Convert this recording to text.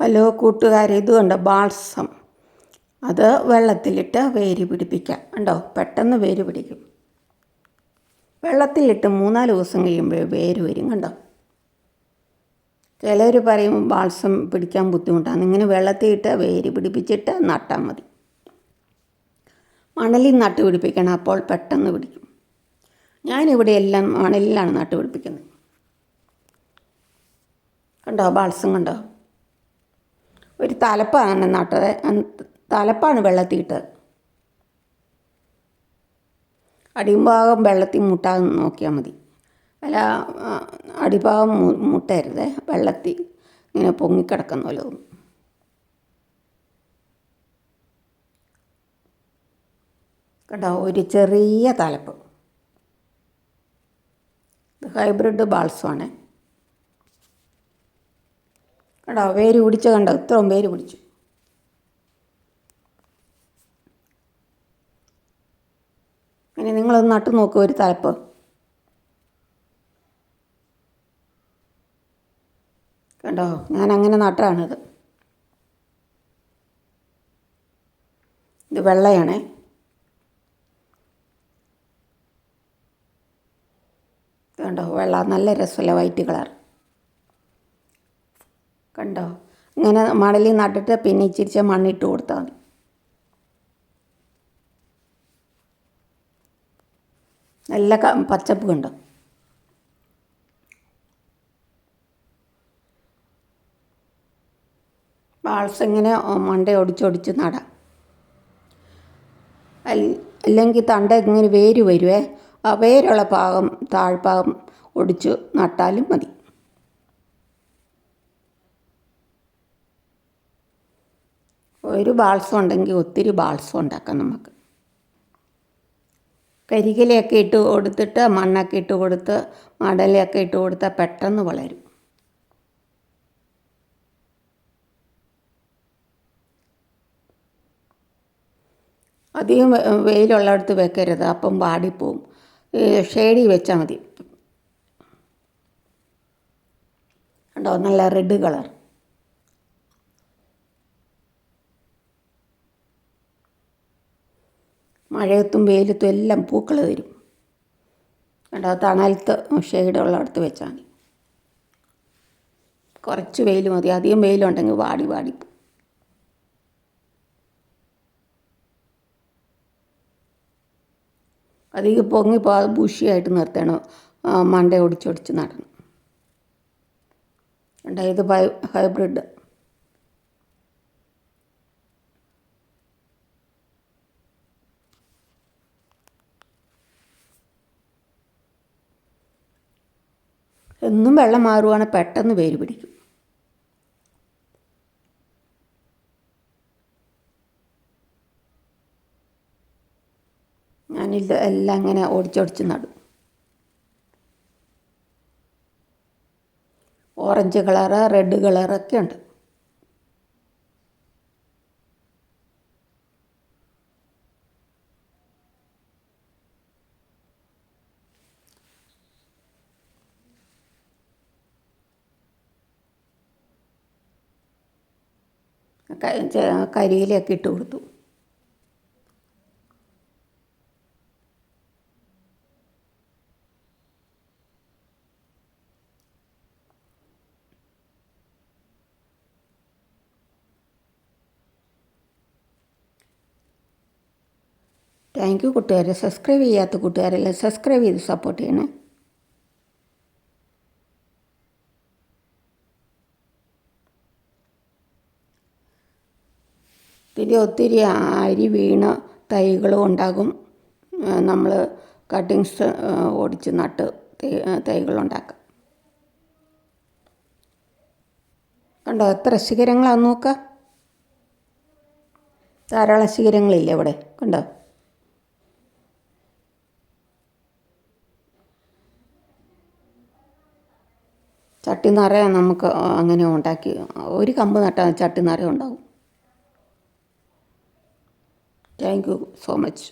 Hello കൂട്ടുകാരെ ഇത് കണ്ടോ ബാൾസം. അത് വെള്ളത്തിലിട്ട് വേര് പിടിപ്പിക്കാം. കണ്ടോ? പെട്ടെന്ന് വേര് പിടിക്കും. വെള്ളത്തിലിട്ട് മൂന്നാൽ ദിവസം കഴിയുമ്പോൾ വേര് വരും കണ്ടോ? ചിലർ പറയും ബാൾസം പിടിക്കാൻ ബുദ്ധിമുട്ടാണ്. ഇങ്ങനെ വെള്ളത്തിലിട്ട് വേര് പിടിപ്പിച്ചിട്ട് നട്ടാൽ മതി. മണലിൽ നട്ട് പിടിപ്പിക്കണം അപ്പോൾ പെട്ടെന്ന് പിടിക്കും. ഞാനിവിടെ എല്ലാം മണലിലാണ് നട്ട് പിടിപ്പിക്കുന്നത്. കണ്ടോ? ബാൾസം കണ്ടോ? ഒരു തലപ്പാണ് നട്ടത് തലപ്പാണ് വെള്ളത്തിൽ ഇട്ടത് അടിഭാഗം വെള്ളത്തിൽ മുട്ടാന്ന് നോക്കിയാൽ മതി. അല്ല അടിഭാഗം മുട്ടരുത് വെള്ളത്തിൽ ഇങ്ങനെ പൊങ്ങിക്കിടക്കുന്ന പോലെ തോന്നും. കേട്ടോ ഒരു ചെറിയ തലപ്പ്. ഇത് ഹൈബ്രിഡ് ബാൾസമാണ് കേട്ടോ വേര് പിടിച്ച കണ്ടോ? ഇത്രയും വേര് പിടിച്ചു ഇനി നിങ്ങളൊന്ന് നട്ടു നോക്കുക ഒരു തലപ്പ്. കണ്ടോ? ഞാൻ അങ്ങനെ നട്ടാണിത് ഇത് വെള്ളയാണേ. കണ്ടോ? വെള്ള നല്ല രസമല്ല വൈറ്റ് കളർ. കണ്ടോ? ഇങ്ങനെ മണലിൽ നട്ടിട്ട് പിന്നെ ഇച്ചിരിച്ച മണ്ണിട്ട് കൊടുത്താൽ മതി. നല്ല പച്ചപ്പ് കണ്ടോ? പാൾസ് ഇങ്ങനെ മണ്ട ഒടിച്ചൊടിച്ച് നടാം. അല്ലെങ്കിൽ തണ്ട ഇങ്ങനെ വേര് വരുവേ. ആ വേരുള്ള പാകം താഴ്ഭാഗം ഒടിച്ച് നട്ടാലും മതി. ഒരു ബാൾസം ഉണ്ടെങ്കിൽ ഒത്തിരി ബാൾസം ഉണ്ടാക്കാം നമുക്ക്. കരികിലയൊക്കെ ഇട്ട് കൊടുത്തിട്ട് മണ്ണൊക്കെ ഇട്ട് കൊടുത്ത് മടലയൊക്കെ ഇട്ട് കൊടുത്താൽ പെട്ടെന്ന് വളരും. അധികം വെയിലുള്ളിടത്ത് വെക്കരുത് അപ്പം വാടിപ്പോവും. ഷേഡി വെച്ചാൽ മതി. കണ്ടോ? നല്ല റെഡ് കളർ. മഴയത്തും വെയിലത്തും എല്ലാം പൂക്കൾ തരും. കണ്ടോ? തണലത്ത് ഷെയ്ഡുള്ളിടത്ത് വെച്ചാൽ മതി. കുറച്ച് വെയിൽ മതി. അധികം വെയിലുണ്ടെങ്കിൽ വാടി വാടി അധികം പൊങ്ങിപ്പോൾ അത് ബുഷിയായിട്ട് നിർത്തണം. മണ്ട ഒടിച്ചൊടിച്ച് നടണം. ഉണ്ടായത് ഹൈബ്രിഡ്. എന്നും വെള്ളം മാറുവാണെങ്കിൽ പെട്ടെന്ന് വേര് പിടിക്കും. ഞാനിത് എല്ലാം ഇങ്ങനെ ഓടിച്ചോടിച്ച് നടും. ഓറഞ്ച് കളറ് റെഡ് കളറൊക്കെ ഉണ്ട്. കരിയിലൊക്കെ ഇട്ട് കൊടുത്തു. താങ്ക് യു കൂട്ടുകാരെ. സബ്സ്ക്രൈബ് ചെയ്യാത്ത കൂട്ടുകാരെല്ലാം സബ്സ്ക്രൈബ് ചെയ്ത് സപ്പോർട്ട് ചെയ്യണേ. ഒത്തിരി ഒത്തിരി അരി വീണ തൈകളും ഉണ്ടാകും. നമ്മൾ കട്ടിങ്സ് ഓടിച്ച് നട്ട് തൈകളുണ്ടാക്കാം കണ്ടോ എത്ര ശിഖരങ്ങളാന്ന് നോക്കുക ധാരാളം ശിഖരങ്ങളില്ലേ ഇവിടെ? കണ്ടോ? ചട്ടി നിറയെ നമുക്ക് അങ്ങനെ ഉണ്ടാക്കി ഒരു കമ്പ് നട്ടാൽ ചട്ടി നിറയെ താങ്ക് യു സോ മച്ച്